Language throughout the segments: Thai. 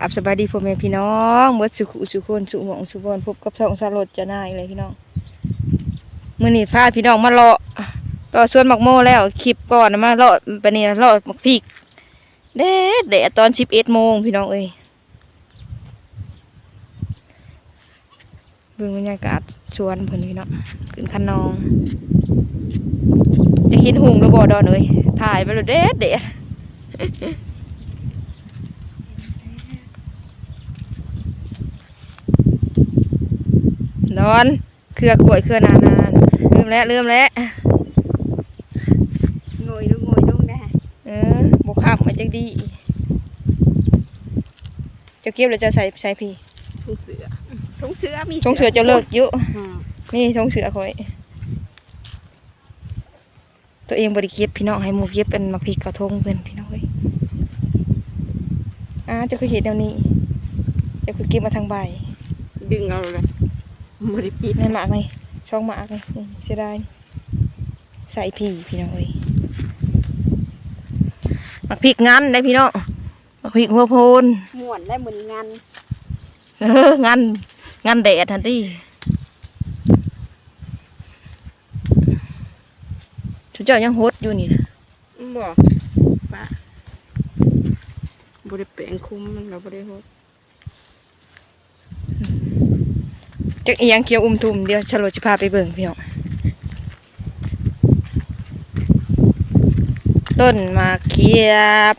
อับสบายดีพ่อแม่พี่น้องเมื่อสุขสุขคนสุหมองสุบอนพบกับช่องสารดจะนายเลยพี่น้องเมื่อนี้พาพี่น้องมาเลาะเลาะสวนหมักโมแล้วคลิปก่อนนะมาเลาะปนี้เลาะหมักพริกแดดแดดตอนสิบเอ็ดโมงพี่น้องเอ้ยบิ่งบรรยากาศสวนเพิ่นพี่น้องขึ้นคันนอง จะคิดหุงแล้วบ่ดอนเอ้ยถ่ายไปเลยเด็ดเด็ด นอน เครือกล้วยเครือนานานลืมแล้วลืมแล้วงอยลูกงอยลูกได้เออบกขับมันจังดีเจะเก็บแล้วจะใส่ใส่พี่ทุ่งเสือทุ่งเสือมีทงเสือจะเลิกอยุอืมนี่ทงเสือคอย ตัวเองบริเก็บพี่น้องให้หมูเก็บเป็นมาพริกกระทงเพื่อนพี่น้องเอ้ยอ่าเจะคือเห็ดแนวนี้เจะคือเก็บมาทางใบดึงเอาเลย บริปิดในหมากนี่ช่องหมากนี่นี่เสียดายใส่พี่พี่น้องเอ้ยหมักพริกงั้นได้พี่น้องหมักพริกหัวโพนม่วนได้เหมือนงานเอองานงานแดดทันทีชุดเจ้ายังโฮดอยู่นี่นะบอกปะบริแปลงคุ้มมันเราบริโภค จักอียงเขียวอุ้มทุ่มเดียวฉลดจะพาไปเบิ่งพี่น้องต้นมาเขียบ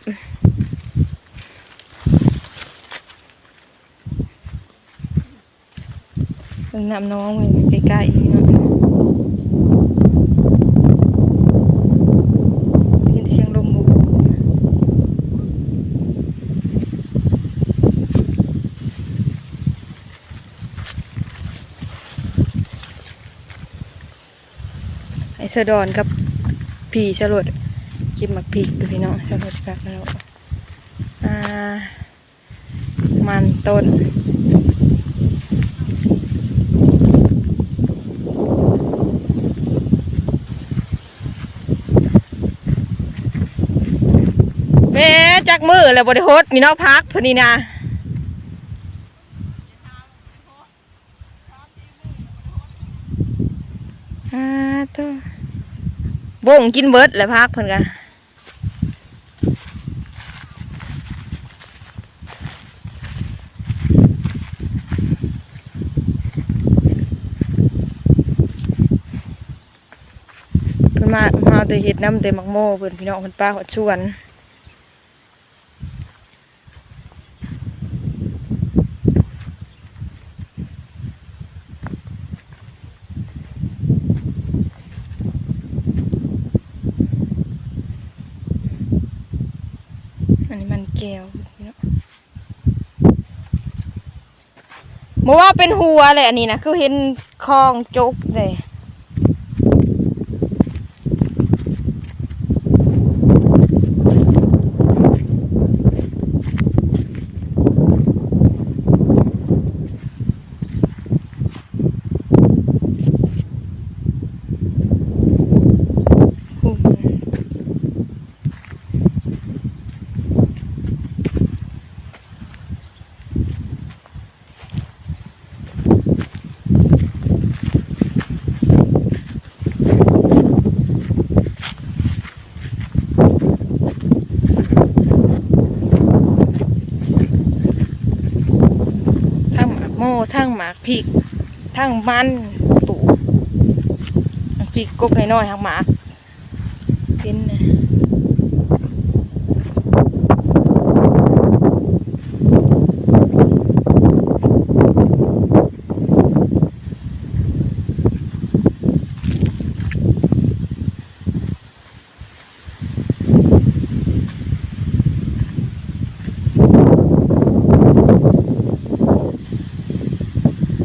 น้ำน้องไว้ใกล้ๆพี่น้องได้ยินเสียงลมบุก ไอ้เสอดอนกับผีสลดกินหมักพริกดูพี่น้องสลดแบบนั้นอ่ามันต้นแม่จักมือแล้วบริโภคนี่เนาะพักพอดีนะอ่าตัว บ่งกินเบิดแล้วพักเพิ่นกันเพิ่มามาเอาแต่เห็ดน้ำแต่มักโม่เพิ่นพี่น้องเพิ่นป้าหดชวน อันนี้มัน แก้วพี่น้องบอกว่าเป็นหัวเลยอันนี้นะคือเห็นคลองจกเลยทั้งหมากโม่ทั้งหมาก พริกทั้งมันตู่หมากพริกกกน้อยๆทั้งหมากเป็นนะ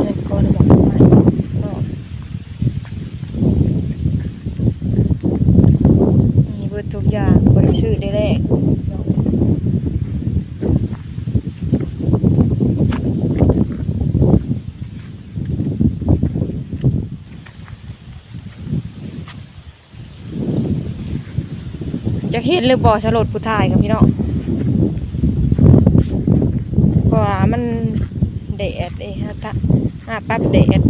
เด็กก็เลยบอกว่าก็มีเบิดทุกอย่าง บริชื่อได้แรกจะเห็นหรือบ่อสลดผู้ทายกับพี่น้องราะว่ามันแดดเอ้ฮะตะหาปั๊บแดด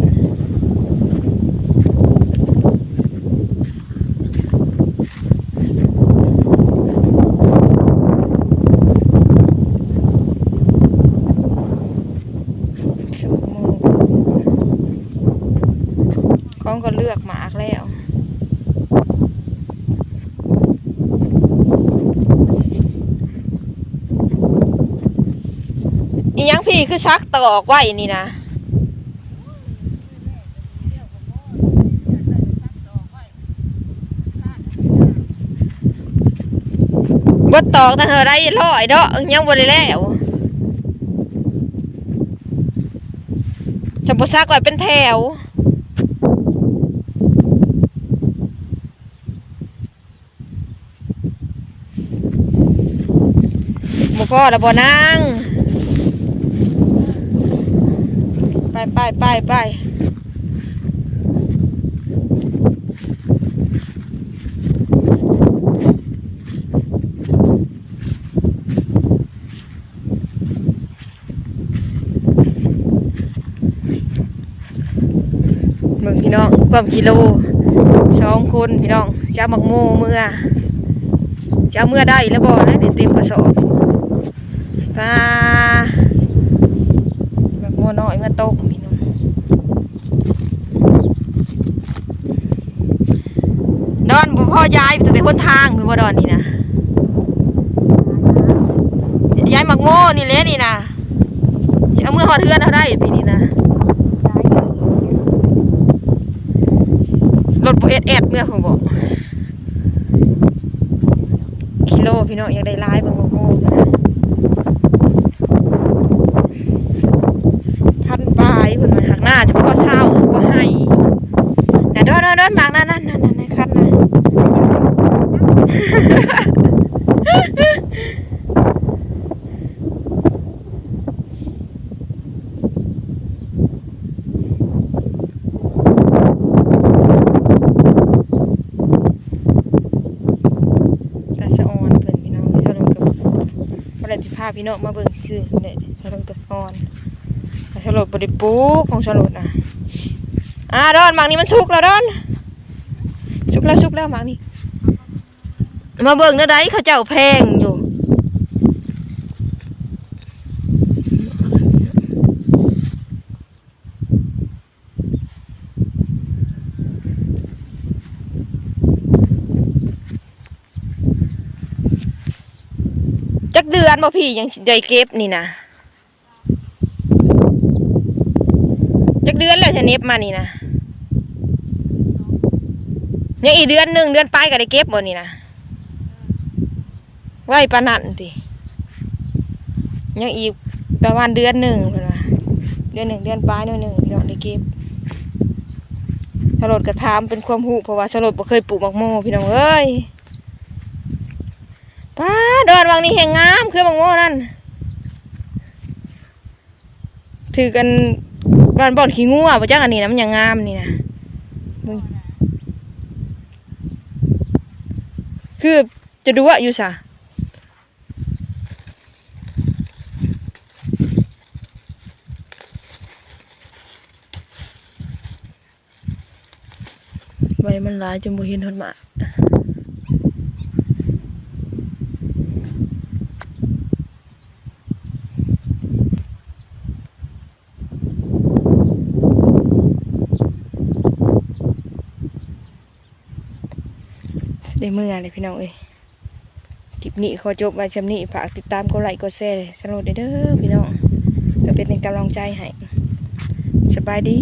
ชั่วโมง ของก็เลือกหมากแล้วอียังพี่คือซักตอกไว้นี่นะบ่ตอกนะเฮอได้ร้อยเด้อยังบ่ได้แล้วจะบ่ซักไว้เป็นแถวบ่ พอแล้วบ่นางไปไปไปไปมึงพี่น้องความกิโลสองคนพี่น้องจะหมักโมเมื่อจะเมื่อได้แล้วบ่นะเต็มกระสอบ ปลาแบบงัวน้อยเมื่อตกพี่น้องดอนบ่พ่อย้ายไปแต่คนทางพี่บ่ดอนนี่นะย้ายหมักโม่นี่แหละนี่นะเอามือหอดเทือนเอาได้ปีนี้นะรถบ่เอ็ดเอ็ดเมื่อผมบอกกิโลพี่น้องอยากได้หลายบิ่งหมักโม่พุ่นนะ พันปลายเพิ่นมาหักหน้าเฉพาะเช้าก็ให้ แต่เดินเดินเดินมากนั่นนั่นนั่นนั่นในคันนะกระสออนเพิ่นพี่น้องเท่านั้นกับบ่ได้สิพาพี่น้องมาเบิ่งซื่อเนี่ยเท่านั้นกับออนสลดบริปูกของสลดอะอ่าดอนหมากนี้มันสุกแล้วดอน แล้วสุกแล้วมานี้มาเบิ่งนื้อใดเขาเจ้าแพงอยู่จักเดือนบ่พี่ยังได้เก็บนี่นะจักเดือนแล้วจะเน็บมานี่นะ ยังอีกเดือนหนึ่งเดือนปลายก็ได้เก็บบ่นี่นะไว้ปานนันติยังอีกประมาณเดือนหนึ่งเพิ่นว่าเดือนหนึ่งเดือนปลายเดือนหนึ่งพี่น้องได้เก็บสลดกระทามเป็นความหูเพราะว่าสลดบ่เคยปลูกมักโมพี่น้องเอ้ยป้าดอนวังนี้แห่งงามคือมักโมนั่นถือกันบ้านบ่อนขี้งูอะบ่จักอันนี้นะมันยังงามนี่นะมึง คือจะดูว่าอยู่ซะใบมันหลายจนบ่เห็นหนหมา ได้เมื่อเลยพี่น้องเอ้ยคลิปนี้ขอจบไว้ชำนี้ฝากติดตามกดไลค์กดแชร์สนุกเด้อพี่น้องเพื่อเป็นกำลังใจให้สบายดี